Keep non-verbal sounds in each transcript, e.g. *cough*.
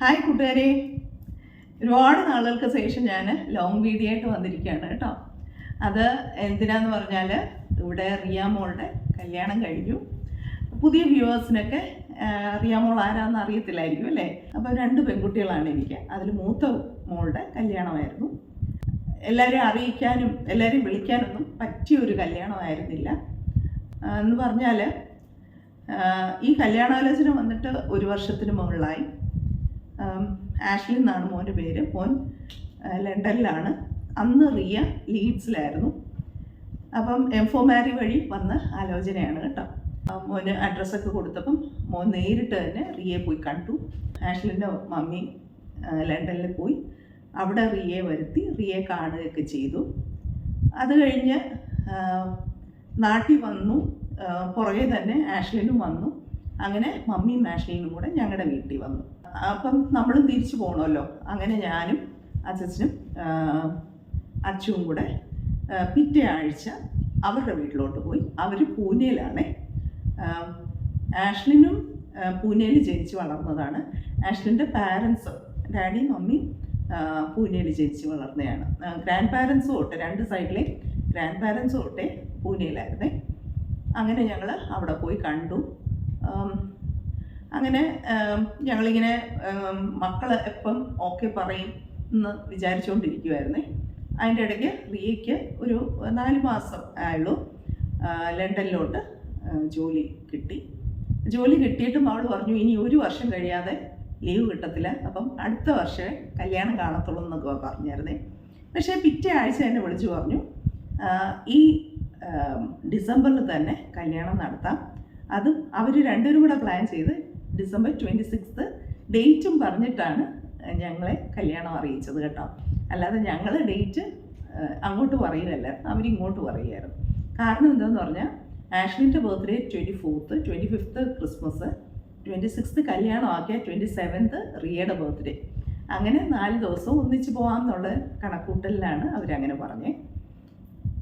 Hi കൂട്ടുകാരെ. ഒരുപാട് നാളുകൾക്ക് ശേഷം ഞാൻ ലോങ് വീഡിയോ ആയിട്ട് വന്നിരിക്കുകയാണ് കേട്ടോ. അത് എന്തിനാന്ന് പറഞ്ഞാൽ ഇവിടെ റിയാമോളുടെ കല്യാണം കഴിഞ്ഞു. പുതിയ വ്യൂവേഴ്സിനൊക്കെ റിയാമോൾ ആരാന്ന് അറിയത്തില്ലായിരിക്കും അല്ലേ? അപ്പോൾ രണ്ട് പെൺകുട്ടികളാണ് എനിക്ക്. അതിൽ മൂത്ത മോളുടെ കല്യാണമായിരുന്നു. എല്ലാവരെയും അറിയിക്കാനും എല്ലാവരെയും വിളിക്കാനൊന്നും പറ്റിയ ഒരു കല്യാണമായിരുന്നില്ല എന്ന് പറഞ്ഞാൽ ഈ കല്യാണാലോചന വന്നിട്ട് ഒരു വർഷത്തിന് മുകളിലായി. ആഷ്ലി എന്നാണ് മോന്റെ പേര്. മോൻ ലണ്ടനിലാണ്. അന്ന് റിയ ലീഡ്സിലായിരുന്നു. അപ്പം എം ഫോ മാരി വഴി വന്ന ആലോചനയാണ് കേട്ടോ. മോന് അഡ്രസ്സൊക്കെ കൊടുത്തപ്പം മോൻ നേരിട്ട് തന്നെ റിയയെ പോയി കണ്ടു. ആഷ്ലിന്റെ മമ്മി ലണ്ടനിൽ പോയി. അവിടെ റിയയെ വരുത്തി റിയയെ കാണുകയൊക്കെ ചെയ്തു. അത് കഴിഞ്ഞ് നാട്ടിൽ വന്നു. പുറകെ തന്നെ ആഷ്ലിനും വന്നു. അങ്ങനെ മമ്മിയും ആഷ്ലിനും കൂടെ ഞങ്ങളുടെ വീട്ടിൽ വന്നു. അപ്പം നമ്മളും തിരിച്ചു പോകണമല്ലോ അങ്ങനെ ഞാനും അച്ഛനും അച്ചുവും കൂടെ പിറ്റേ ആഴ്ച അവരുടെ വീട്ടിലോട്ട് പോയി. അവർ പൂനെയിലാണ്. ആഷ്ലിനും പൂനെയിൽ ജനിച്ച് വളർന്നതാണ്. ആഷ്ലിന്റെ പാരൻസ് ഡാഡി മമ്മി പൂനെയിൽ ജനിച്ച് വളർന്നതാണ് ഗ്രാൻഡ് പാരൻസും ഒട്ടെ രണ്ട് സൈഡിലെ ഗ്രാൻഡ് പാരൻസും ഒട്ടെ പൂനെയിലായിരുന്നേ. അങ്ങനെ ഞങ്ങൾ അവിടെ പോയി കണ്ടു. അങ്ങനെ ഞങ്ങളിങ്ങനെ മക്കൾ എപ്പം ഓക്കെ പറയും എന്ന് വിചാരിച്ചുകൊണ്ടിരിക്കുമായിരുന്നേ അതിന്റെ ഇടയ്ക്ക് റിയയ്ക്ക് ഒരു നാല് മാസം ആയുള്ളൂ. ലണ്ടനിലോട്ട് ജോലി കിട്ടി. ജോലി കിട്ടിയിട്ടും അവൾ പറഞ്ഞു ഇനി ഒരു വർഷം കഴിയാതെ ലീവ് കിട്ടത്തില്ല. അപ്പം അടുത്ത വർഷമേ കല്യാണം കാണത്തുള്ളൂ എന്നൊക്കെ പറഞ്ഞായിരുന്നേ. പക്ഷേ പിറ്റേ ആഴ്ച എന്നെ വിളിച്ചു പറഞ്ഞു ഈ ഡിസംബറിൽ തന്നെ കല്യാണം നടത്താം. അതും അവർ രണ്ടുപേരും കൂടെ പ്ലാൻ ചെയ്ത് ഡിസംബർ ട്വന്റി സിക്സ് ഡേറ്റും പറഞ്ഞിട്ടാണ് ഞങ്ങളെ കല്യാണം അറിയിച്ചത് കേട്ടോ. അല്ലാതെ ഞങ്ങൾ ഡേറ്റ് അങ്ങോട്ട് പറയുകയല്ല അവരിങ്ങോട്ട് പറയുമായിരുന്നു കാരണം എന്താണെന്ന് പറഞ്ഞാൽ ആഷ്ലിന്റെ birthday twenty fourth twenty fifth Christmas twenty sixth കല്യാണം ആക്കിയ ട്വന്റി സെവൻത്ത് റിയയുടെ ബർത്ത്ഡേ. അങ്ങനെ നാല് ദിവസം ഒന്നിച്ച് പോകാം എന്നുള്ള കണക്കൂട്ടലിലാണ് അവരങ്ങനെ പറഞ്ഞത്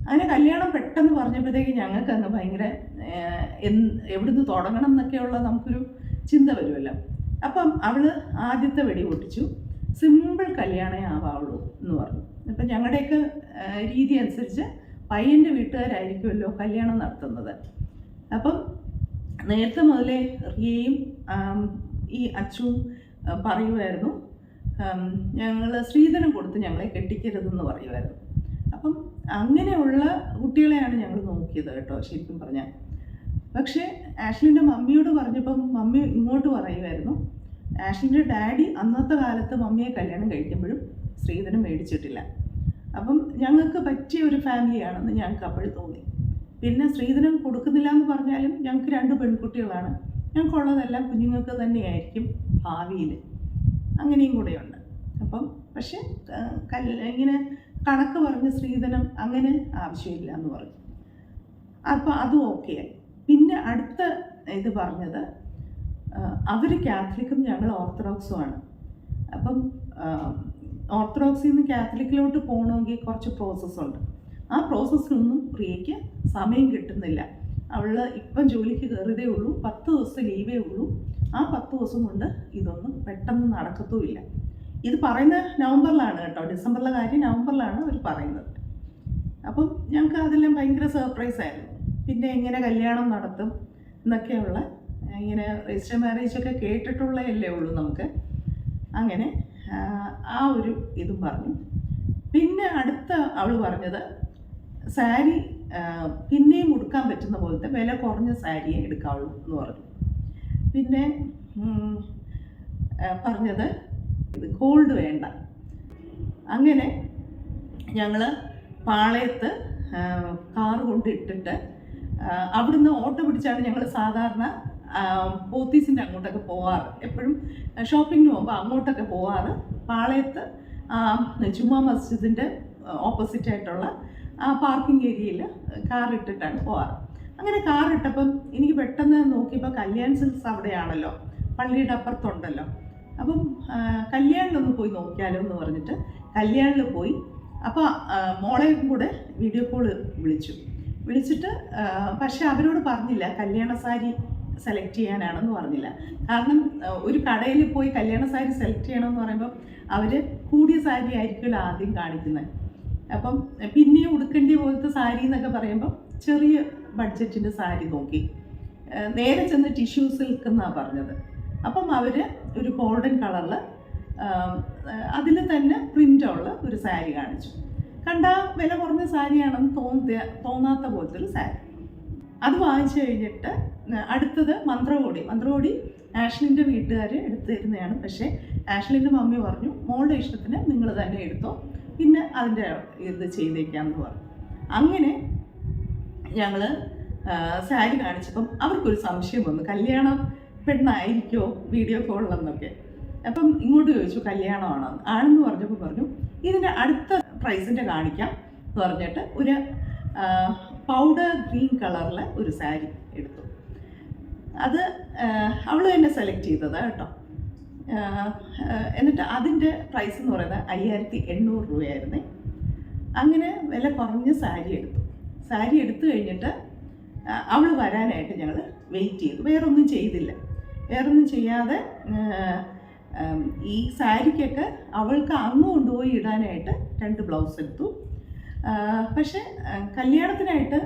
അങ്ങനെ കല്യാണം പെട്ടെന്ന് പറഞ്ഞപ്പോഴത്തേക്ക് ഞങ്ങൾക്ക് അങ്ങ് ഭയങ്കര എവിടുന്ന് തുടങ്ങണം എന്നൊക്കെയുള്ള നമുക്കൊരു ചിന്ത വരുമല്ലോ. അപ്പം അവൾ ആദ്യത്തെ വെടി പൊട്ടിച്ചു. സിമ്പിൾ കല്യാണേ ആവാവുള്ളൂ എന്ന് പറഞ്ഞു. അപ്പം ഞങ്ങളുടെയൊക്കെ രീതി അനുസരിച്ച് പയ്യന്റെ വീട്ടുകാരായിരിക്കുമല്ലോ കല്യാണം നടത്തുന്നത്. അപ്പം നേരത്തെ മുതലേ റിയയും ഈ അച്ചുവും പറയുമായിരുന്നു. ഞങ്ങൾ സ്ത്രീധനം കൊടുത്ത് ഞങ്ങളെ കെട്ടിക്കരുതെന്ന് പറയുമായിരുന്നു. അപ്പം അങ്ങനെയുള്ള കുട്ടികളെയാണ് ഞങ്ങൾ നോക്കിയത് കേട്ടോ ശരിക്കും പറഞ്ഞാൽ. പക്ഷേ ആഷ്ലിന്റെ മമ്മിയോട് പറഞ്ഞപ്പം മമ്മി ഇങ്ങോട്ട് പറയുമായിരുന്നു ആഷ്ലിന്റെ ഡാഡി അന്നത്തെ കാലത്ത് മമ്മിയെ കല്യാണം കഴിക്കുമ്പോഴും സ്ത്രീധനം മേടിച്ചിട്ടില്ല. അപ്പം ഞങ്ങൾക്ക് പറ്റിയ ഒരു ഫാമിലിയാണെന്ന് ഞങ്ങൾക്ക് അപ്പോഴും തോന്നി. പിന്നെ സ്ത്രീധനം കൊടുക്കുന്നില്ല എന്ന് പറഞ്ഞാലും ഞങ്ങൾക്ക് രണ്ട് പെൺകുട്ടികളാണ്. ഞങ്ങൾക്കുള്ളതെല്ലാം കുഞ്ഞുങ്ങൾക്ക് തന്നെയായിരിക്കും ഭാവിയിൽ. അങ്ങനെയും കൂടെയുണ്ട്. അപ്പം പക്ഷേ ഇങ്ങനെ കണക്ക് പറഞ്ഞ് സ്ത്രീധനം അങ്ങനെ ആവശ്യമില്ല എന്ന് പറഞ്ഞു. അപ്പോൾ അതും ഓക്കെ ആയി പിന്നെ അടുത്ത ഇത് പറഞ്ഞത് അവർ കാത്തലിക്കും ഞങ്ങൾ ഓർത്തഡോക്സുമാണ് അപ്പം ഓർത്തഡോക്സിൽ നിന്ന് കാത്തലിക്കിലോട്ട് പോകണമെങ്കിൽ കുറച്ച് പ്രോസസ്സുണ്ട് ആ പ്രോസസ്സിനൊന്നും പ്രിയയ്ക്ക് സമയം കിട്ടുന്നില്ല. അവൾ ഇപ്പം ജോലിക്ക് കയറിയതേ ഉള്ളൂ പത്ത് ദിവസം ലീവേ ഉള്ളൂ. ആ പത്ത് ദിവസം കൊണ്ട് ഇതൊന്നും പെട്ടെന്ന് നടക്കത്തുമില്ല. ഇത് പറയുന്ന നവംബറിലാണ് കേട്ടോ ഡിസംബറിലെ കാര്യം നവംബറിലാണ് അവർ പറയുന്നത്. അപ്പം ഞങ്ങൾക്ക് അതെല്ലാം ഭയങ്കര സർപ്രൈസ് ആയിരുന്നു. പിന്നെ എങ്ങനെ കല്യാണം നടത്തും എന്നൊക്കെയുള്ള ഇങ്ങനെ രജിസ്റ്റർ മാരേജ് ഒക്കെ കേട്ടിട്ടുള്ളതല്ലേ ഉള്ളൂ നമുക്ക്. അങ്ങനെ ആ, ഒരു ഇതും പറഞ്ഞു. പിന്നെ അടുത്ത അവൾ പറഞ്ഞത് സാരി പിന്നെയും ഉടുക്കാൻ പറ്റുന്ന പോലത്തെ വില കുറഞ്ഞ സാരിയെ എടുക്കാവുള്ളൂ എന്ന് പറഞ്ഞു. പിന്നെ പറഞ്ഞത് ഗോൾഡ് വേണ്ട. അങ്ങനെ ഞങ്ങൾ പാളയത്ത് കാറ് കൊണ്ടിട്ടിട്ട് അവിടുന്ന് ഓട്ടോ പിടിച്ചാണ് ഞങ്ങൾ സാധാരണ ആ, പോത്തീസിന്റെ അങ്ങോട്ടൊക്കെ പോവാറ്. എപ്പോഴും ഷോപ്പിങ്ങിന് പോകുമ്പോൾ അങ്ങോട്ടൊക്കെ പോവാറ്. പാളയത്ത് ജുമാ മസ്ജിദിന്റെ ഓപ്പോസിറ്റ് ആയിട്ടുള്ള ആ പാർക്കിംഗ് ഏരിയയിൽ കാർ ഇട്ടിട്ടാണ് പോവാറ്. അങ്ങനെ കാർ ഇട്ടപ്പം എനിക്ക് പെട്ടെന്ന് നോക്കിയപ്പോൾ കല്യാൺ സിൽസ് അവിടെയാണല്ലോ. പള്ളിയുടെ അപ്പുറത്തുണ്ടല്ലോ. അപ്പം കല്യാണിലൊന്ന് പോയി നോക്കിയാലോ എന്ന് പറഞ്ഞിട്ട് കല്യാണിൽ പോയി. അപ്പോൾ മോളെയും കൂടെ വീഡിയോ കോൾ വിളിച്ചു. വിളിച്ചിട്ട് പക്ഷെ അവരോട് പറഞ്ഞില്ല കല്യാണ സാരി സെലക്ട് ചെയ്യാനാണെന്ന് പറഞ്ഞില്ല. കാരണം ഒരു കടയിൽ പോയി കല്യാണ സാരി സെലക്ട് ചെയ്യണമെന്ന് പറയുമ്പോൾ അവർ കൂടിയ സാരി ആയിരിക്കുമല്ലോ ആദ്യം കാണിക്കുന്നത് അപ്പം പിന്നെ ഉടുക്കേണ്ടി പോലത്തെ സാരി എന്നൊക്കെ പറയുമ്പോൾ ചെറിയ ബഡ്ജറ്റിന്റെ സാരി നോക്കി. നേരെ ചെന്ന് ടിഷ്യൂ സിൽക്ക് പറഞ്ഞത്. അപ്പം അവർ ഒരു ഗോൾഡൻ കളറിൽ അതിൽ തന്നെ പ്രിന്റുള്ള ഒരു സാരി കാണിച്ചു. കണ്ട വില കുറഞ്ഞ സാരിയാണെന്ന് തോന്നിയ തോന്നാത്ത പോലത്തെ ഒരു സാരി. അത് വാങ്ങിച്ചു കഴിഞ്ഞിട്ട് അടുത്തത് മന്ത്രകോടി. മന്ത്രകോടി ആഷ്ലിന്റെ വീട്ടുകാർ എടുത്തു തരുന്നതാണ്. പക്ഷേ ആഷ്ലിന്റെ മമ്മി പറഞ്ഞു മോളുടെ ഇഷ്ടത്തിന് നിങ്ങൾ തന്നെ എടുത്തോ. പിന്നെ അതിന്റെ ഇത് ചെയ്തേക്കാമെന്ന് പറഞ്ഞു. അങ്ങനെ ഞങ്ങൾ സാരി കാണിച്ചപ്പം അവർക്കൊരു സംശയം വന്നു. കല്യാണം പെണ്ണായിരിക്കോ വീഡിയോ കോളിലെന്നൊക്കെ? അപ്പം ഇങ്ങോട്ട് ചോദിച്ചു കല്യാണമാണോ? ആണെന്ന് പറഞ്ഞപ്പോൾ പറഞ്ഞു ഇതിന്റെ അടുത്ത പ്രൈസിന്റെ കാണിക്കാം എന്ന് പറഞ്ഞിട്ട് ഒരു പൗഡർ ഗ്രീൻ കളറിലെ ഒരു സാരി എടുത്തു. അത് അവൾ തന്നെ സെലക്ട് ചെയ്തതാണ് കേട്ടോ. എന്നിട്ട് അതിന്റെ പ്രൈസ് എന്ന് പറയുന്നത് അയ്യായിരത്തി എണ്ണൂറ് രൂപയായിരുന്നേ. അങ്ങനെ വില കുറഞ്ഞ സാരി എടുത്തു. സാരി എടുത്തു കഴിഞ്ഞിട്ട് അവൾ വരാനായിട്ട് ഞങ്ങൾ വെയിറ്റ് ചെയ്തു. വേറൊന്നും ചെയ്തില്ല. വേറൊന്നും ചെയ്യാതെ ഈ സാരിക്കൊക്കെ അവൾക്ക് അങ്ങ് കൊണ്ടുപോയി ഇടാനായിട്ട് രണ്ട് ബ്ലൗസ് എടുത്തു. പക്ഷേ കല്യാണത്തിനായിട്ട്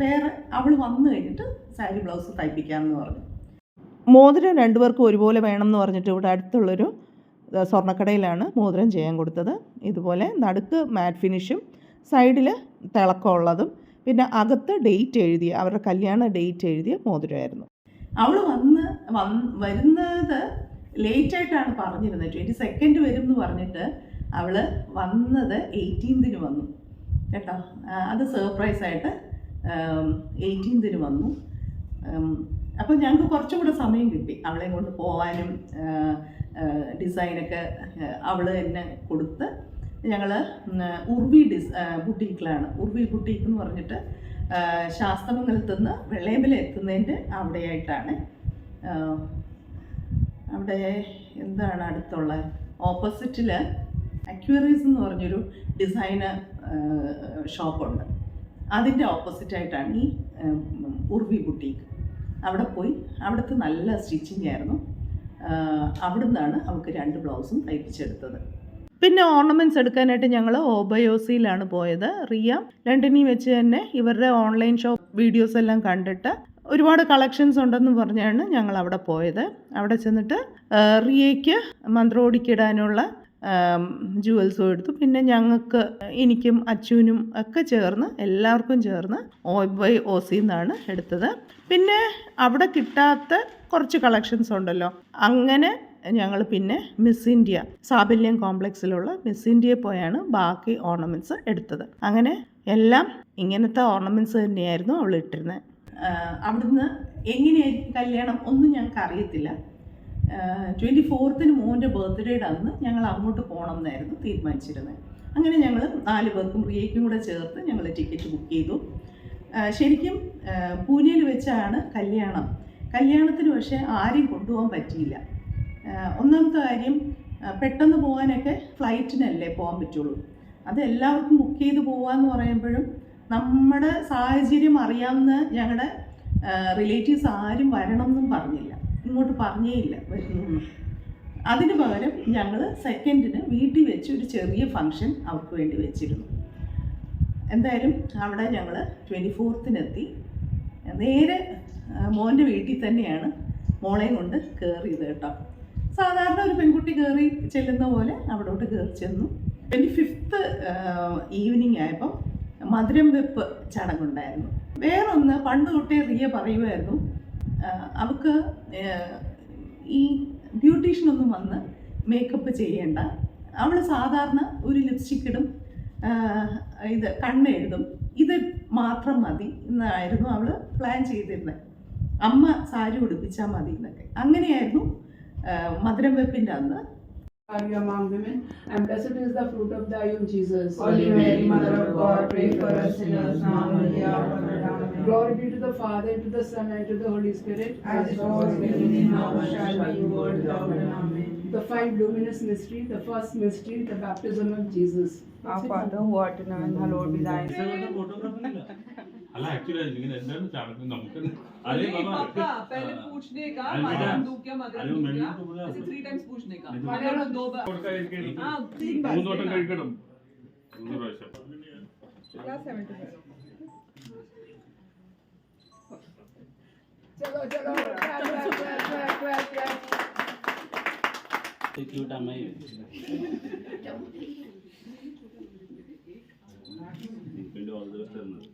വേറെ അവൾ വന്നു കഴിഞ്ഞിട്ട് സാരി ബ്ലൗസ് തയ്പ്പിക്കാമെന്ന് പറഞ്ഞു. മോതിരം രണ്ടുപേർക്കും ഒരുപോലെ വേണം എന്ന് പറഞ്ഞിട്ട് ഇവിടെ അടുത്തുള്ളൊരു സ്വർണക്കടയിലാണ് മോതിരം ചെയ്യാൻ കൊടുത്തത്. ഇതുപോലെ നടുക്ക് മാറ്റ് ഫിനിഷും സൈഡിൽ തിളക്കമുള്ളതും പിന്നെ അകത്ത് ഡേറ്റ് എഴുതിയ അവരുടെ കല്യാണ ഡേറ്റ് എഴുതിയ മോതിരമായിരുന്നു. അവൾ വന്ന് വന്ന് വരുന്നത് ലേറ്റായിട്ടാണ് പറഞ്ഞിരുന്നത്. ട്വന്റി സെക്കൻഡ് വരും എന്ന് പറഞ്ഞിട്ട് അവൾ വന്നത് എയ്റ്റീൻതിന് വന്നു. കേട്ടോ? അത് സർപ്രൈസ് ആയിട്ട് എയ്റ്റീൻതിന് വന്നു. അപ്പോൾ ഞങ്ങൾക്ക് കുറച്ചും കൂടെ സമയം കിട്ടി അവളെ കൊണ്ട് പോവാനും ഡിസൈനൊക്കെ അവൾ എന്നെ കൊടുത്ത് ഞങ്ങൾ ഉർവി ഡിസ് ബുട്ടീക്കിലാണ്. ഉർവി ബുട്ടീക്ക് എന്ന് പറഞ്ഞിട്ട് ശാസ്ത്രമംഗലത്തുനിന്ന് വെള്ളയമ്പല എത്തുന്നതിന്റെ അവിടെയായിട്ടാണ് അവിടെ എന്താണ് അടുത്തുള്ള? ഓപ്പോസിറ്റിൽ അക്വറീസ് എന്ന് പറഞ്ഞൊരു ഡിസൈനർ ഷോപ്പുണ്ട് അതിന്റെ ഓപ്പോസിറ്റായിട്ടാണ് ഈ ഉർവി ബുട്ടീക്ക് അവിടെ പോയി അവിടുത്തെ നല്ല സ്റ്റിച്ചിങ് ആയിരുന്നു. അവിടുന്നാണ് അവൾക്ക് രണ്ട് ബ്ലൗസും തയ്പ്പിച്ചെടുത്തത്. പിന്നെ ഓർണമെന്റ്സ് എടുക്കാനായിട്ട് ഞങ്ങൾ ഓബയോസിയിലാണ് പോയത്. റിയ ലണ്ടനിൽ വെച്ച് തന്നെ ഇവരുടെ ഓൺലൈൻ ഷോപ്പ് വീഡിയോസ് എല്ലാം കണ്ടിട്ട് ഒരുപാട് കളക്ഷൻസ് ഉണ്ടെന്ന് പറഞ്ഞാണ് ഞങ്ങൾ അവിടെ പോയത്. അവിടെ ചെന്നിട്ട് റിയയ്ക്ക് മന്ത്രോടിക്കിടാനുള്ള ജുവൽസും എടുത്തു. പിന്നെ ഞങ്ങൾക്ക് എനിക്കും അച്ചുവിനും ഒക്കെ ചേർന്ന് എല്ലാവർക്കും ചേർന്ന് ഓ ബൈ ഓസിന്നാണ് എടുത്തത്. പിന്നെ അവിടെ കിട്ടാത്ത കുറച്ച് കളക്ഷൻസ് ഉണ്ടല്ലോ. അങ്ങനെ ഞങ്ങൾ പിന്നെ മിസ് ഇന്ത്യ സാബല്യം കോംപ്ലക്സിലുള്ള മിസ് ഇന്ത്യയിൽ പോയാണ് ബാക്കി ഓർണമെന്റ്സ് എടുത്തത്. അങ്ങനെ എല്ലാം ഇങ്ങനത്തെ ഓർണമെന്റ്സ് തന്നെയായിരുന്നു അവൾ ഇട്ടിരുന്നത് അവിടുന്ന് എങ്ങനെയായിരിക്കും കല്യാണം ഒന്നും ഞങ്ങൾക്ക് അറിയത്തില്ല. ട്വന്റി ഫോർത്തിന് മോന്റെ ബർത്ത്ഡേയുടെ അന്ന് ഞങ്ങൾ അങ്ങോട്ട് പോകണം എന്നായിരുന്നു തീരുമാനിച്ചിരുന്നത്. അങ്ങനെ ഞങ്ങൾ നാല് പേർക്കും പ്രിയയ്ക്കും കൂടെ ചേർത്ത് ഞങ്ങൾ ടിക്കറ്റ് ബുക്ക് ചെയ്തു. ശരിക്കും പൂനെയിൽ വെച്ചാണ് കല്യാണം. കല്യാണത്തിന് പക്ഷേ ആരെയും കൊണ്ടുപോകാൻ പറ്റിയില്ല. ഒന്നാമത്തെ കാര്യം പെട്ടെന്ന് പോകാനൊക്കെ ഫ്ലൈറ്റിനല്ലേ പോകാൻ പറ്റുള്ളൂ. അത് എല്ലാവർക്കും ബുക്ക് ചെയ്ത് പോകാമെന്ന് പറയുമ്പോഴും നമ്മുടെ സാഹചര്യം അറിയാവുന്ന ഞങ്ങളുടെ റിലേറ്റീവ്സ് ആരും വരണം എന്നും പറഞ്ഞില്ല. ഇങ്ങോട്ട് പറഞ്ഞേ ഇല്ല വരുന്നു അതിന് പകരം ഞങ്ങൾ സെക്കൻഡിന് വീട്ടിൽ വെച്ച് ഒരു ചെറിയ ഫങ്ഷൻ അവർക്ക് വേണ്ടി വെച്ചിരുന്നു. എന്തായാലും അവിടെ ഞങ്ങൾ ട്വന്റി ഫോർത്തിനെത്തി നേരെ മോന്റെ വീട്ടിൽ തന്നെയാണ് മോളെയും കൊണ്ട് കയറിയത് കേട്ടോ. സാധാരണ ഒരു പെൺകുട്ടി കയറി ചെല്ലുന്ന പോലെ അവിടോട്ട് കയറി ചെന്നു. ട്വന്റി ഫിഫ്ത്ത് ഈവനിങ് ആയപ്പം മധുരം വെപ്പ് ചടങ്ങുണ്ടായിരുന്നു. വേറൊന്ന് പണ്ട് തൊട്ടേ റിയ പറയുമായിരുന്നു അവൾക്ക് ഈ ബ്യൂട്ടീഷ്യനൊന്നും വന്ന് മേക്കപ്പ് ചെയ്യേണ്ട. അവൾ സാധാരണ ഒരു ലിപ്സ്റ്റിക് ഇടും ഇത് കണ്ണ് എഴുതും. ഇത് മാത്രം മതി എന്നായിരുന്നു അവൾ പ്ലാൻ ചെയ്തിരുന്നത് അമ്മ സാരി ഉടുപ്പിച്ചാൽ മതി എന്നൊക്കെ. അങ്ങനെയായിരുന്നു മധുരം വെപ്പിന്റെ അന്ന്. Are you among women, and blessed is the fruit of thy womb, Jesus. Holy Mary, Mother of God, pray for us sinners now and at the hour of our death. Glory be to the Father, and to the Son, and to the Holy Spirit. As it was in the beginning, now and shall be, world without end. Amen. The five luminous mystery, the first mystery, the baptism of Jesus. Our Father who art in heaven, hallowed be thy name. Allah actually लेकिन अंदर में चार दिन नमक *laughs* अरे बाबा। पापा पहले पूछने का मैडम दो क्या मदद अरे मैंने तो बोला ऐसे थ्री टाइम्स पूछने का। तो अरे हम दो बार। हाँ तीन बार दो टका क्रिकेट हम दो बार से क्या 75 चलो चलो clap clap clap clap clap तो क्यूट हम है? *laughs* all the westerners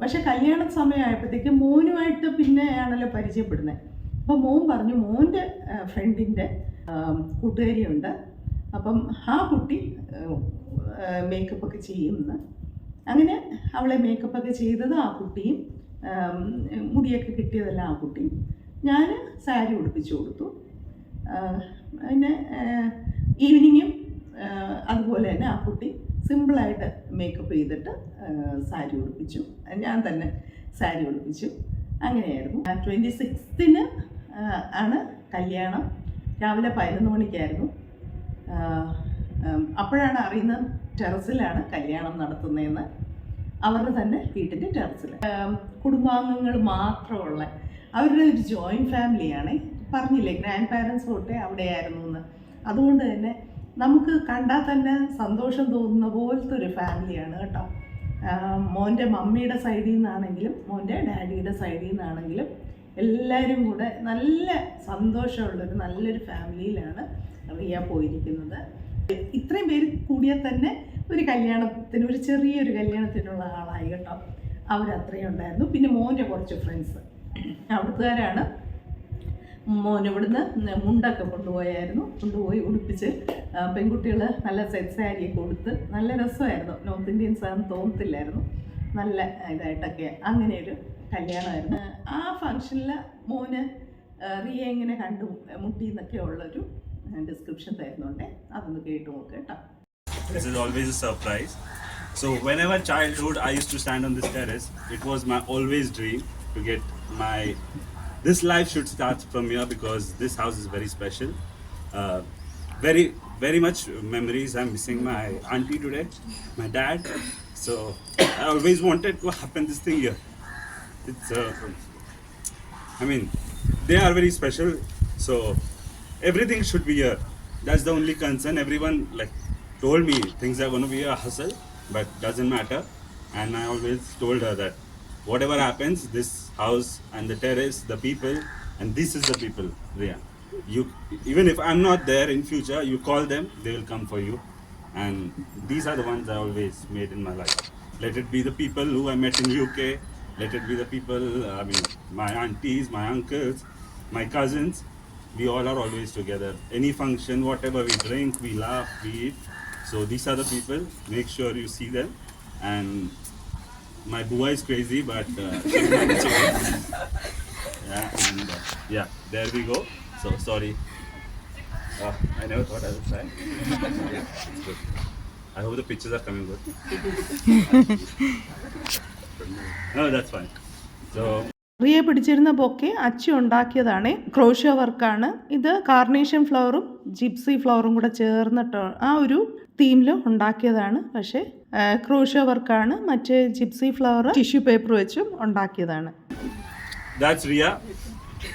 പക്ഷെ കല്യാണ സമയമായപ്പോഴത്തേക്ക് മോനുമായിട്ട് പിന്നെയാണല്ലോ പരിചയപ്പെടുന്നത് അപ്പോൾ മോൻ പറഞ്ഞു മോന്റെ ഫ്രണ്ടിന്റെ കൂട്ടുകാരിയുണ്ട്. അപ്പം ആ കുട്ടി മേക്കപ്പ് ഒക്കെ ചെയ്യുമെന്ന് അങ്ങനെ അവളെ മേക്കപ്പ് ഒക്കെ ചെയ്തത് ആ കുട്ടിയും മുടിയൊക്കെ കിട്ടിയതെല്ലാം ആ കുട്ടിയും. ഞാൻ സാരി ഉടുപ്പിച്ചു കൊടുത്തു. പിന്നെ ഈവനിങ്ങും അതുപോലെ തന്നെ ആ കുട്ടി സിമ്പിളായിട്ട് മേക്കപ്പ് ചെയ്തിട്ട് സാരി ഉടുപ്പിച്ചു. ഞാൻ തന്നെ സാരി ഉടുപ്പിച്ചു. അങ്ങനെയായിരുന്നു. ട്വന്റി സിക്സ്തിന് ആണ് കല്യാണം. രാവിലെ പതിനൊന്ന് മണിക്കായിരുന്നു. അപ്പോഴാണ് അറിയുന്നത് ടെറസിലാണ് കല്യാണം നടത്തുന്നതെന്ന്. അവരുടെ തന്നെ വീട്ടിന്റെ ടെറസിൽ. കുടുംബാംഗങ്ങൾ മാത്രമുള്ള അവരുടെ ഒരു ജോയിന്റ് ഫാമിലിയാണ് പറഞ്ഞില്ലേ ഗ്രാൻഡ് പാരൻസ് തൊട്ടേ അവിടെയായിരുന്നു എന്ന്. അതുകൊണ്ട് തന്നെ നമുക്ക് കണ്ടാൽ തന്നെ സന്തോഷം തോന്നുന്ന പോലത്തെ ഒരു ഫാമിലിയാണ് കേട്ടോ. മോന്റെ മമ്മിയുടെ സൈഡിൽ നിന്നാണെങ്കിലും മോന്റെ ഡാഡിയുടെ സൈഡിൽ നിന്നാണെങ്കിലും എല്ലാവരും കൂടെ നല്ല സന്തോഷമുള്ളൊരു നല്ലൊരു ഫാമിലിയിലാണ് റിയ പോയിരിക്കുന്നത്. ഇത്രയും പേര് കൂടിയാൽ തന്നെ ഒരു കല്യാണത്തിന് ഒരു ചെറിയൊരു കല്യാണത്തിനുള്ള ആളായി കേട്ടോ. അവരത്രയും ഉണ്ടായിരുന്നു. പിന്നെ മോന്റെ കുറച്ച് ഫ്രണ്ട്സ് അവിടുത്തുകാരാണ് മോൻ ഇവിടുന്ന് മുണ്ടൊക്കെ കൊണ്ടുപോയായിരുന്നു. കൊണ്ടുപോയി ഉടുപ്പിച്ച് പെൺകുട്ടികൾ നല്ല സെറ്റ് സാരിയൊക്കെ കൊടുത്ത് നല്ല രസമായിരുന്നു. നോർത്ത് ഇന്ത്യൻസ് ആണെന്ന് തോന്നത്തില്ലായിരുന്നു. നല്ല ഇതായിട്ടൊക്കെ. അങ്ങനെയൊരു കല്യാണമായിരുന്നു. ആ ഫങ്ഷനിൽ മോന് റിയ എങ്ങനെ കണ്ടു? മുട്ടി എന്നൊക്കെ ഉള്ളൊരു ഡിസ്ക്രിപ്ഷൻ തരുന്നുണ്ട്. അതൊന്ന് കേട്ട് നോക്ക് കേട്ടോ. This is always a surprise. So whenever childhood I used to stand on this terrace, it was my always dream to get my. This life should start from here because this house is very special. Uh, very very much memories. I'm missing my auntie today, my dad. So I always wanted to happen this thing here. It's. Uh, I mean, they are very special. So everything should be here. That's the only concern. Everyone like told me things are going to be a hustle, but doesn't matter. And I always told her that whatever happens, this house and the terrace, the people, and this is the people, Ria. You even if I'm not there in future, you call them, they will come for you. And these are the ones I always made in my life. Let it be the people who I met in UK. Let it be the people, I mean, my aunties, my uncles, my cousins. We all are always together. Any function, whatever we drink, we laugh, we eat. So these are the people. Make sure you see them. And my Bua is crazy, but uh, yeah, and uh, yeah, there we go. So sorry. Uh, I never thought I would try. yeah, it's good. I hope the pictures are coming good. no, that's fine. So. റിയെ പിടിച്ചിരുന്ന bouquet Achu ഉണ്ടാക്കിയതാണ് crochet വർക്കാണ് ഇത് carnation ഫ്ലവറും gypsy ഫ്ലവറും കൂടെ ചേർന്നിട്ട് ആ ഒരു തീമിൽ ഉണ്ടാക്കിയതാണ് പക്ഷേ ക്രോഷ്യ വർക്കാണ് മറ്റേ ജിപ്സി ഫ്ലവർ ടിഷ്യൂ പേപ്പർ വെച്ചും ഉണ്ടാക്കിയതാണ് That's Ria.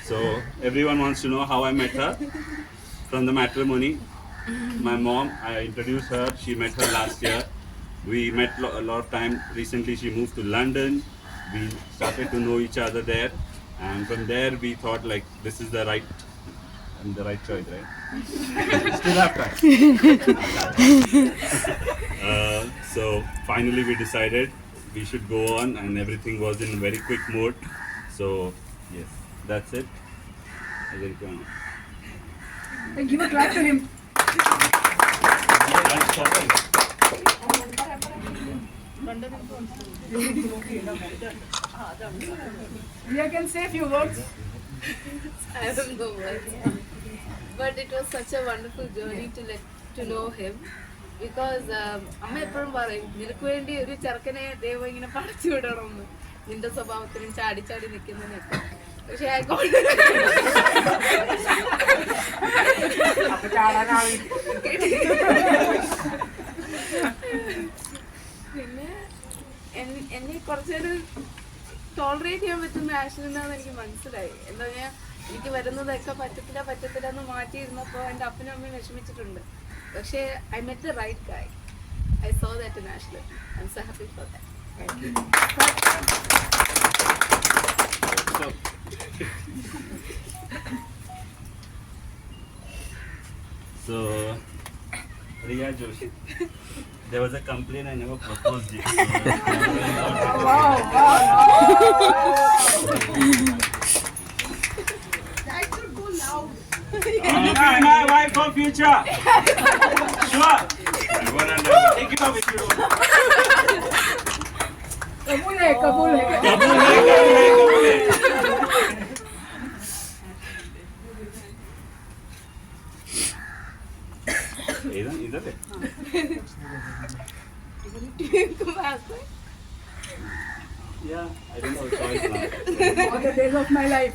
So everyone wants to know how I met her from the matrimony. My mom, I introduced her. She met her last year. We met lo- a lot of time. Recently, she moved to London. We started to know each other there, and from there we thought like this is the right, and the right choice, right? Still have time. uh, so finally, we decided we should go on, and everything was in very quick mode. So yes, that's it. I think, uh, Hey, give a clap to him Ria can say a few words I don't know what. But it was such a wonderful journey to let to know him because അമ്മ എപ്പോഴും പറയും നിനക്ക് വേണ്ടി ഒരു ചെറുക്കനെ ദൈവം ഇങ്ങനെ പടച്ചു വിടണമെന്ന് നിന്റെ സ്വഭാവത്തിനും ചാടി ചാടി നിൽക്കുന്നതിനൊക്കെ. പക്ഷെ പിന്നെ എന്നെ കുറച്ചൊരു ടോളറേറ്റ് ചെയ്യാൻ പറ്റുന്ന ആക്ഷൻ എന്താണെന്ന് എനിക്ക് മനസ്സിലായി. എന്താ ഞാൻ എനിക്ക് വരുന്നതൊക്കെ പറ്റത്തില്ല പറ്റത്തില്ല എന്ന് മാറ്റിയിരുന്നപ്പോൾ എന്റെ അപ്പനും അമ്മയും വിഷമിച്ചിട്ടുണ്ട്. പക്ഷേ I met the right guy I saw that national I'm so happy for that So, Riya Joshi, there was a complaint I never proposed you. *laughs* I'm *laughs* my wife for future. Sure. Take it off if you don't. कबूल है कबूल है Kabul hai, kabul hai, kabul hai. इधर इधर है Yeah, I don't have a choice now. all *laughs* the days of my life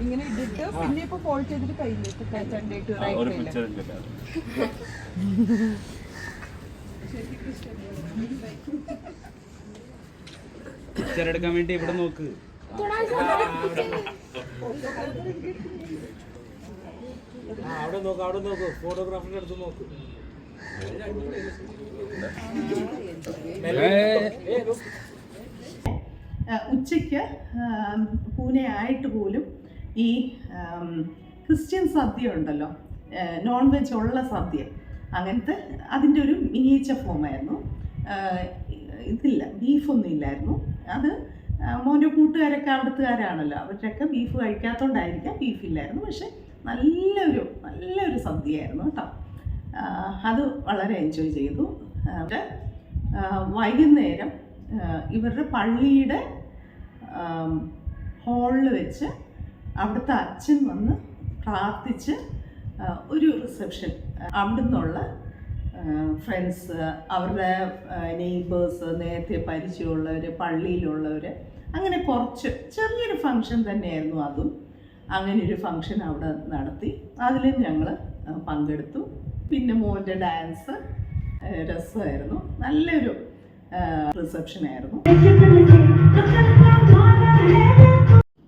ഇങ്ങനെ ഇട്ടിട്ട് പിന്നെ ഇപ്പൊ ഫോൾഡ് ചെയ്തിട്ട് പിക്ചർ എടുക്കാൻ വേണ്ടി ഇവിടെ നോക്ക്. അവിടെ നോക്ക് അവിടെ നോക്ക്. ഫോട്ടോഗ്രാഫറിന്റെ അടുത്ത് നോക്ക്. ഉച്ചയ്ക്ക് പൂനെ ആയിട്ട് പോലും ഈ ക്രിസ്ത്യൻ സദ്യ ഉണ്ടല്ലോ. നോൺ വെജ് ഉള്ള സദ്യ. അങ്ങനത്തെ അതിന്റെ ഒരു മിനിയേച്ചർ ഫോമായിരുന്നു ഇതില്ല ബീഫൊന്നും ഇല്ലായിരുന്നു. അത് മോന്റെ കൂട്ടുകാരൊക്കെ അവിടുത്തുകാരാണല്ലോ. അവരൊക്കെ ബീഫ് കഴിക്കാത്തതുകൊണ്ടായിരിക്കാം ബീഫില്ലായിരുന്നു പക്ഷെ നല്ലൊരു നല്ലൊരു സദ്യയായിരുന്നു കേട്ടോ. അത് വളരെ എൻജോയ് ചെയ്തു. വൈകുന്നേരം ഇവരുടെ പള്ളിയുടെ ഹാളിൽ വെച്ച് അവിടുത്തെ അച്ഛൻ വന്ന് പ്രാർത്ഥിച്ച് ഒരു റിസപ്ഷൻ അവിടെ നിന്നുള്ള ഫ്രണ്ട്സ് അവരുടെ നെയ്ബേഴ്സ് നേരത്തെ പരിചയമുള്ളവർ പള്ളിയിലുള്ളവർ അങ്ങനെ കുറച്ച് ചെറിയൊരു ഫങ്ഷൻ തന്നെയായിരുന്നു അതും. അങ്ങനെ ഒരു ഫങ്ഷൻ അവിടെ നടത്തി. അതിലും ഞങ്ങൾ പങ്കെടുത്തു. പിന്നെ മോന്റെ ഡാൻസ് രസമായിരുന്നു. നല്ലൊരു റിസപ്ഷൻ ആയിരുന്നു.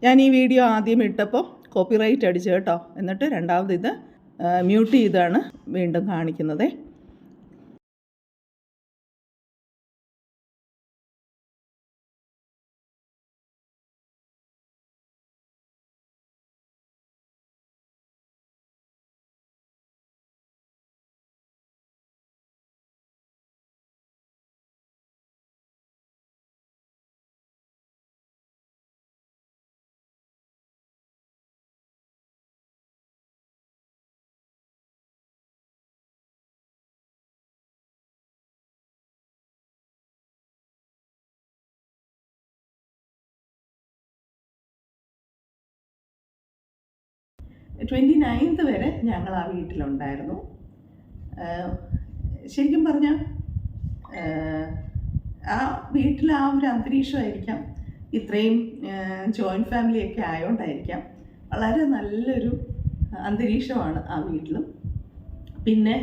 ഞാൻ ഈ വീഡിയോ ആദ്യം ഇട്ടപ്പോൾ കോപ്പിറൈറ്റ് അടിച്ചു കേട്ടോ. എന്നിട്ട് രണ്ടാമത് ഇത് മ്യൂട്ട് ചെയ്താണ് വീണ്ടും കാണിക്കുന്നത്. ട്വന്റി നയൻത്ത് വരെ ഞങ്ങൾ ആ വീട്ടിലുണ്ടായിരുന്നു. ശരിക്കും പറഞ്ഞാൽ ആ വീട്ടിൽ ആ ഒരു അന്തരീക്ഷമായിരിക്കാം. ഇത്രയും ജോയിന്റ് ഫാമിലിയൊക്കെ ആയതുകൊണ്ടായിരിക്കാം വളരെ നല്ലൊരു അന്തരീക്ഷമാണ് ആ വീട്ടിലും. പിന്നെ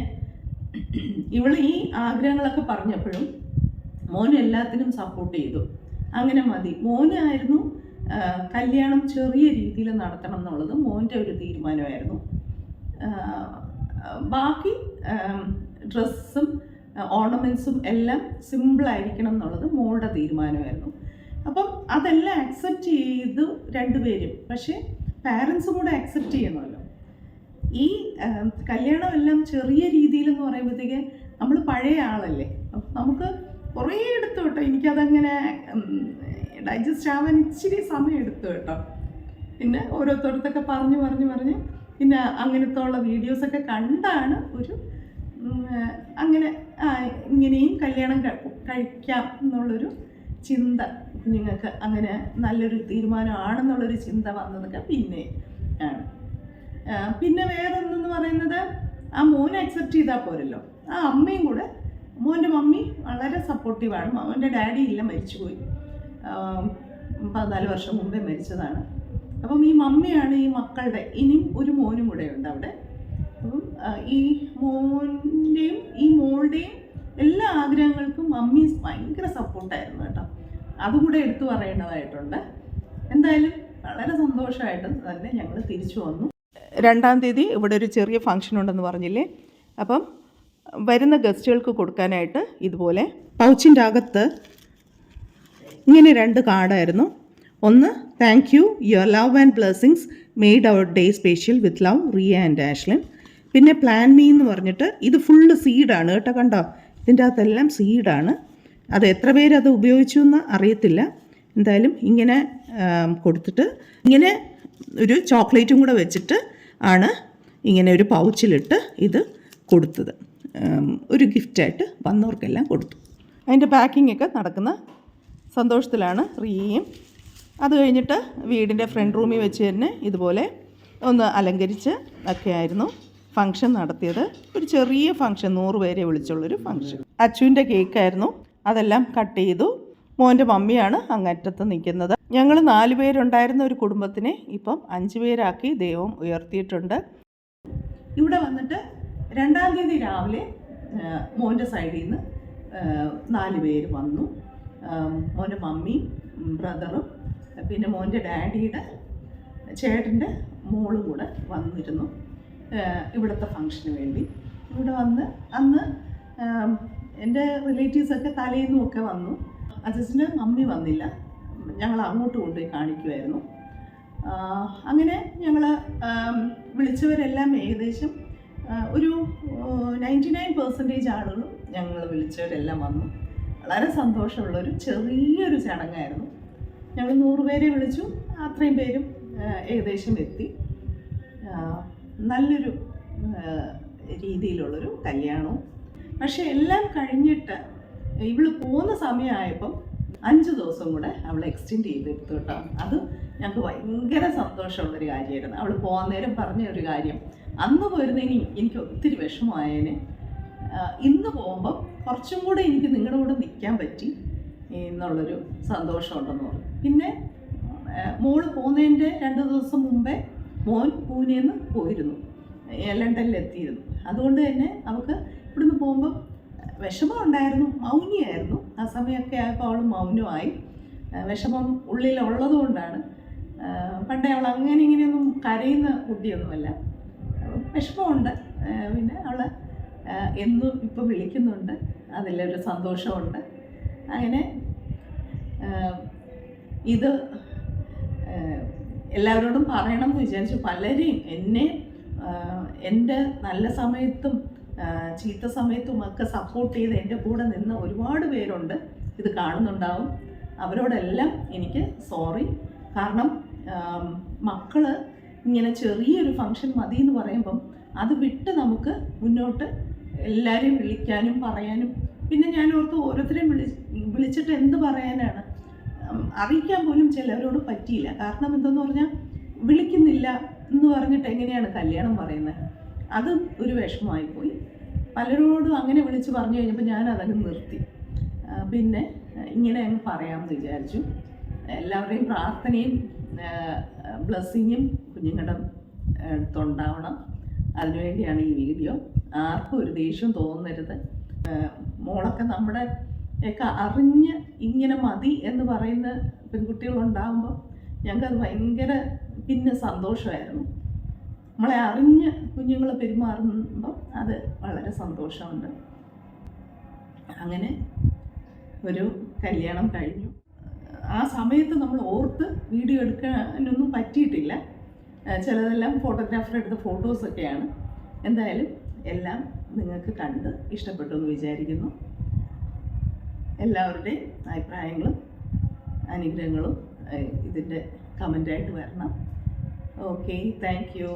ഇവൾ ഈ ആഗ്രഹങ്ങളൊക്കെ പറഞ്ഞപ്പോഴും മോൻ എല്ലാത്തിനും സപ്പോർട്ട് ചെയ്തു. അങ്ങനെ മതി. മോനായിരുന്നു കല്യാണം ചെറിയ രീതിയിൽ നടത്തണം എന്നുള്ളത് മോന്റെ ഒരു തീരുമാനമായിരുന്നു. ബാക്കി ഡ്രസ്സും ഓർണമെന്റ്സും എല്ലാം സിമ്പിളായിരിക്കണം എന്നുള്ളത് മോളുടെ തീരുമാനമായിരുന്നു. അപ്പം അതെല്ലാം അക്സെപ്റ്റ് ചെയ്തു രണ്ടുപേരും. പക്ഷേ പാരൻസും കൂടെ അക്സെപ്റ്റ് ചെയ്യണമല്ലോ. ഈ കല്യാണം എല്ലാം ചെറിയ രീതിയിലെന്ന് പറയുമ്പോഴത്തേക്ക് നമ്മൾ പഴയ ആളല്ലേ? അപ്പം നമുക്ക് കുറേ എടുത്തു കേട്ടോ എനിക്കതങ്ങനെ ഡൈജസ്റ്റ് ആവാൻ ഇച്ചിരി സമയം എടുത്തു കേട്ടോ. പിന്നെ ഓരോരുത്തരത്തൊക്കെ പറഞ്ഞ് പറഞ്ഞ് പറഞ്ഞ്. പിന്നെ അങ്ങനത്തെ ഉള്ള വീഡിയോസൊക്കെ കണ്ടാണ് ഒരു അങ്ങനെ ഇങ്ങനെയും കല്യാണം കഴിക്കാം എന്നുള്ളൊരു ചിന്ത കുഞ്ഞുങ്ങൾക്ക് അങ്ങനെ നല്ലൊരു തീരുമാനമാണെന്നുള്ളൊരു ചിന്ത വന്നതൊക്കെ പിന്നെ ആണ്. പിന്നെ വേറൊന്നെന്ന് പറയുന്നത് ആ മോനെ അക്സെപ്റ്റ് ചെയ്താൽ പോരല്ലോ. ആ അമ്മയും കൂടെ മോന്റെ മമ്മി വളരെ സപ്പോർട്ടീവാണ് മോന്റെ ഡാഡി ഇല്ല മരിച്ചുപോയി. പതിനാല് വർഷം മുമ്പേ മരിച്ചതാണ്. അപ്പം ഈ മമ്മിയാണ് ഈ മക്കളുടെ ഇനിയും ഒരു മോനും കൂടെ ഉണ്ട് അവിടെ. അപ്പം ഈ മോന്റെയും ഈ മോളുടെയും എല്ലാ ആഗ്രഹങ്ങൾക്കും മമ്മി ഭയങ്കര സപ്പോർട്ടായിരുന്നു കേട്ടോ. അതും കൂടെ എടുത്തു പറയേണ്ടതായിട്ടുണ്ട്. എന്തായാലും വളരെ സന്തോഷമായിട്ട് തന്നെ ഞങ്ങൾ തിരിച്ചു വന്നു. രണ്ടാം തീയതി ഇവിടെ ഒരു ചെറിയ ഫംഗ്ഷൻ ഉണ്ടെന്ന് പറഞ്ഞില്ലേ? അപ്പം വരുന്ന ഗസ്റ്റുകൾക്ക് കൊടുക്കാനായിട്ട് ഇതുപോലെ പൗച്ചിന്റെ അകത്ത് ഇങ്ങനെ രണ്ട് കാർഡായിരുന്നു. ഒന്ന് thank you your love and blessings made our day special with love Riya and Ashlin പിന്നെ പ്ലാൻ മീ എന്ന് പറഞ്ഞിട്ട് ഇത് ഫുള്ള് സീഡാണ് കേട്ടോ കണ്ടോ? ഇതിന്റെ അകത്തെല്ലാം സീഡാണ് അത് എത്ര പേര് അത് ഉപയോഗിച്ചു എന്ന് അറിയത്തില്ല. എന്തായാലും ഇങ്ങനെ കൊടുത്തിട്ട് ഇങ്ങനെ ഒരു ചോക്ലേറ്റും കൂടെ വെച്ചിട്ട് ആണ് ഇങ്ങനെ ഒരു പൗച്ചിലിട്ട് ഇത് കൊടുത്തത്. ഒരു ഗിഫ്റ്റായിട്ട് വന്നവർക്കെല്ലാം കൊടുത്തു. അതിന്റെ പാക്കിംഗ് ഒക്കെ നടക്കുന്ന സന്തോഷത്തിലാണ് റീയും. അത് കഴിഞ്ഞിട്ട് വീടിന്റെ ഫ്രണ്ട് റൂമിൽ വെച്ച് തന്നെ ഇതുപോലെ ഒന്ന് അലങ്കരിച്ച് ഒക്കെയായിരുന്നു ഫങ്ഷൻ നടത്തിയത്. ഒരു ചെറിയ ഫങ്ഷൻ നൂറ് പേരെ വിളിച്ചുള്ളൊരു ഫങ്ഷൻ അച്ചുവിന്റെ കേക്കായിരുന്നു. അതെല്ലാം കട്ട് ചെയ്തു. മോന്റെ മമ്മിയാണ് അങ്ങറ്റത്ത് നിൽക്കുന്നത്. ഞങ്ങൾ നാല് പേരുണ്ടായിരുന്ന ഒരു കുടുംബത്തിനെ ഇപ്പം അഞ്ച് പേരാക്കി ദൈവം ഉയർത്തിയിട്ടുണ്ട്. ഇവിടെ വന്നിട്ട് രണ്ടാം തീയതി രാവിലെ മോന്റെ സൈഡിൽ നിന്ന് നാല് പേര് വന്നു. മോന്റെ മമ്മി ബ്രദറും പിന്നെ മോന്റെ ഡാഡിയുടെ ചേട്ടന്റെ മോളും കൂടെ വന്നിരുന്നു. ഇവിടുത്തെ ഫങ്ഷന് വേണ്ടി. ഇവിടെ വന്ന് അന്ന് എന്റെ റിലേറ്റീവ്സൊക്കെ തലേന്നും ഒക്കെ വന്നു. അജസിന്റെ മമ്മി വന്നില്ല. ഞങ്ങൾ അങ്ങോട്ട് കൊണ്ടുപോയി കാണിക്കുമായിരുന്നു അങ്ങനെ ഞങ്ങൾ വിളിച്ചവരെല്ലാം ഏകദേശം ഒരു നയന്റി നയൻ പെർസെന്റേജ് ആളുകളും ഞങ്ങൾ വിളിച്ചവരെല്ലാം വന്നു. വളരെ സന്തോഷമുള്ളൊരു ചെറിയൊരു ചടങ്ങായിരുന്നു. ഞങ്ങൾ നൂറ് പേരെ വിളിച്ചു. അത്രയും പേരും ഏകദേശം എത്തി. നല്ലൊരു രീതിയിലുള്ളൊരു കല്യാണവും. പക്ഷെ എല്ലാം കഴിഞ്ഞിട്ട് ഇവൾ പോകുന്ന സമയമായപ്പം അഞ്ച് ദിവസം കൂടെ അവൾ എക്സ്റ്റെൻഡ് ചെയ്തെടുത്തു കേട്ടോ. അത് ഞങ്ങൾക്ക് ഭയങ്കര സന്തോഷമുള്ളൊരു കാര്യമായിരുന്നു. അവൾ പോകാൻ നേരം പറഞ്ഞ ഒരു കാര്യം. അന്ന് പോയിരുന്നെങ്കിൽ എനിക്ക് ഒത്തിരി വിഷമമായേനെ. ഇന്ന് പോകുമ്പം കുറച്ചും കൂടെ എനിക്ക് നിങ്ങളുടെ കൂടെ നിൽക്കാൻ പറ്റി എന്നുള്ളൊരു സന്തോഷമുണ്ടെന്ന് പറഞ്ഞു. പിന്നെ മോൾ പോകുന്നതിന്റെ രണ്ട് ദിവസം മുമ്പേ മോൻ പൂനെന്ന് പോയിരുന്നു. ലണ്ടനിൽ എത്തിയിരുന്നു അതുകൊണ്ട് തന്നെ അവൾക്ക് ഇവിടുന്ന് പോകുമ്പം വിഷമം ഉണ്ടായിരുന്നു മൗനിയായിരുന്നു. ആ സമയമൊക്കെ ആയപ്പോൾ അവൾ മൗനമായി. വിഷമം ഉള്ളിലുള്ളത് കൊണ്ടാണ് പണ്ടേ അവൾ അങ്ങനെ ഇങ്ങനെയൊന്നും കരയുന്ന കുട്ടിയൊന്നുമല്ല. വിഷമമുണ്ട്. പിന്നെ അവൾ എന്നും ഇപ്പോൾ വിളിക്കുന്നുണ്ട്. അതിലൊരു സന്തോഷമുണ്ട്. അങ്ങനെ ഇത് എല്ലാവരോടും പറയണം എന്ന് വിചാരിച്ചു. പലരെയും എന്നെ എന്റെ നല്ല സമയത്തും ചീത്ത സമയത്തും ഒക്കെ സപ്പോർട്ട് ചെയ്ത് എന്റെ കൂടെ നിന്ന ഒരുപാട് പേരുണ്ട്. ഇത് കാണുന്നുണ്ടാവും. അവരോടെല്ലാം എനിക്ക് സോറി കാരണം മക്കൾ ഇങ്ങനെ ചെറിയൊരു ഫങ്ഷൻ മതി എന്ന് പറയുമ്പം അത് വിട്ട് നമുക്ക് മുന്നോട്ട് എല്ലാവരെയും വിളിക്കാനും പറയാനും. പിന്നെ ഞാൻ ഓർത്ത് ഓരോരുത്തരെയും വിളി വിളിച്ചിട്ട് എന്ത് പറയാനാണ്? അറിയിക്കാൻ പോലും ചിലവരോട് പറ്റിയില്ല. കാരണം എന്തെന്ന് പറഞ്ഞാൽ വിളിക്കുന്നില്ല എന്ന് പറഞ്ഞിട്ട് എങ്ങനെയാണ് കല്യാണം പറയുന്നത്? അതും ഒരു വിഷമമായിപ്പോയി. പലരോടും അങ്ങനെ വിളിച്ച് പറഞ്ഞു കഴിഞ്ഞപ്പോൾ ഞാൻ അതങ്ങ് നിർത്തി പിന്നെ ഇങ്ങനെ അങ്ങ് പറയാമെന്ന് വിചാരിച്ചു. എല്ലാവരുടെയും പ്രാർത്ഥനയും ബ്ലെസ്സിങ്ങും കുഞ്ഞുങ്ങളുടെ അടുത്തുണ്ടാവണം. അതിനുവേണ്ടിയാണ് ഈ വീഡിയോ. ആർക്കും ഒരു ദേഷ്യം തോന്നരുത്. മോളൊക്കെ നമ്മുടെ ഒക്കെ അറിഞ്ഞ് ഇങ്ങനെ മതി എന്ന് പറയുന്ന പെൺകുട്ടികളുണ്ടാകുമ്പോൾ ഞങ്ങൾക്കത് ഭയങ്കര പിന്നെ സന്തോഷമായിരുന്നു. നമ്മളെ അറിഞ്ഞ് കുഞ്ഞുങ്ങൾ പെരുമാറുമ്പോൾ അത് വളരെ സന്തോഷമുണ്ട്. അങ്ങനെ ഒരു കല്യാണം കഴിഞ്ഞു. ആ സമയത്ത് നമ്മൾ ഓർത്ത് വീഡിയോ എടുക്കാനൊന്നും പറ്റിയിട്ടില്ല. ചിലതെല്ലാം ഫോട്ടോഗ്രാഫർ എടുത്ത ഫോട്ടോസൊക്കെയാണ് എന്തായാലും എല്ലാം നിങ്ങൾക്ക് കണ്ട് ഇഷ്ടപ്പെട്ടു എന്ന് വിചാരിക്കുന്നു. എല്ലാവരുടെയും അഭിപ്രായങ്ങളും അനുഗ്രഹങ്ങളും ഇതിന്റെ കമന്റായിട്ട് വരണം. Okay thank you